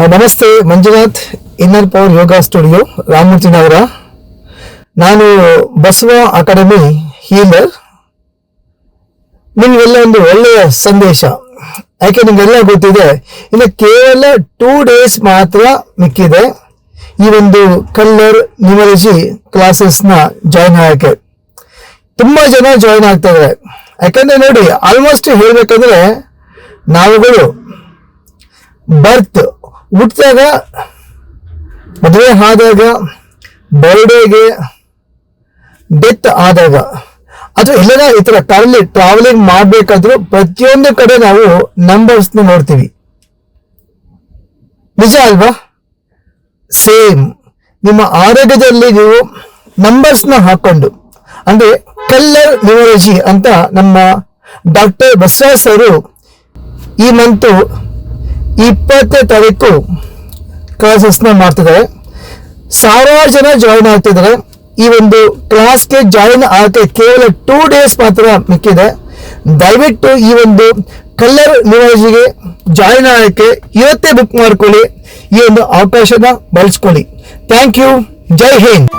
ನಮಸ್ತೆ, Manjunath, inner power yoga studio ರಾಮಮೂರ್ತಿನವರ ನಾನು Basava academy healer. ನಿಮಗೆಲ್ಲ ಒಂದು ಒಳ್ಳೆಯ ಸಂದೇಶ. ಯಾಕೆ ನಿಮಗೆಲ್ಲ ಗೊತ್ತಿದೆ, ಇನ್ನು ಕೇವಲ ಟೂ ಡೇಸ್ ಮಾತ್ರ ಮಿಕ್ಕಿದೆ. ಈ ಒಂದು ಕಲ್ಲರ್ ನ್ಯೂಮರಜಿ ಕ್ಲಾಸಸ್ನ ಜಾಯ್ನ್ ಆಗಕ್ಕೆ. ತುಂಬಾ ಜನ ಜಾಯ್ನ್ ಆಗ್ತಾ ಇದ್ದಾರೆ ಯಾಕಂದ್ರೆ ನೋಡಿ ಆಲ್ಮೋಸ್ಟ್ ಹೇಳಬೇಕಂದ್ರೆ, ನಾವುಗಳು ಬರ್ತ್ ಹುಟ್ಟಿದಾಗ ಮದುವೆ ಆದಾಗ ಬರ್ಡೇಗೆ ಡೆತ್ ಆದಾಗ ಅಥವಾ ಇಲ್ಲದ ಈ ಥರ ಟ್ರಾವೆಲಿಂಗ್ ಟ್ರಾವೆಲಿಂಗ್ ಮಾಡಬೇಕಾದ್ರೂ ಪ್ರತಿಯೊಂದು ಕಡೆ ನಾವು ನಂಬರ್ಸ್ನ ನೋಡ್ತೀವಿ. ನಿಜ ಅಲ್ವಾ? ಸೇಮ್ ನಿಮ್ಮ ಆರೋಗ್ಯದಲ್ಲಿ ನೀವು ನಂಬರ್ಸ್ನ ಹಾಕೊಂಡು, ಅಂದ್ರೆ ಕಲ್ಲರ್ ನ್ಯೂಮರಾಲಜಿ ಅಂತ ನಮ್ಮ ಡಾಕ್ಟರ್ ಬಸವಾಸ್ ಅವರು ಈ ಮಂತು ಇಪ್ಪತ್ತನೇ ತಾರೀಕು ಕ್ಲಾಸಸ್ನ ಮಾಡ್ತಿದ್ದಾರೆ. ಸಾವಿರಾರು ಜನ ಜಾಯಿನ್ ಆಗ್ತಿದ್ದಾರೆ. ಈ ಒಂದು ಕ್ಲಾಸ್ಗೆ ಜಾಯಿನ್ ಆಗಕ್ಕೆ ಕೇವಲ ಟೂ ಡೇಸ್ ಮಾತ್ರ ಮಿಕ್ಕಿದೆ. ದಯವಿಟ್ಟು ಈ ಒಂದು ಕಲ್ಲರ್ ನ್ಯೂರಾಲಜಿಗೆ ಜಾಯಿನ್ ಆಗಕ್ಕೆ ಇವತ್ತೇ ಬುಕ್ ಮಾಡ್ಕೊಳ್ಳಿ. ಈ ಒಂದು ಅವಕಾಶನ ಬಳಸ್ಕೊಳ್ಳಿ. Thank you Jai Hind.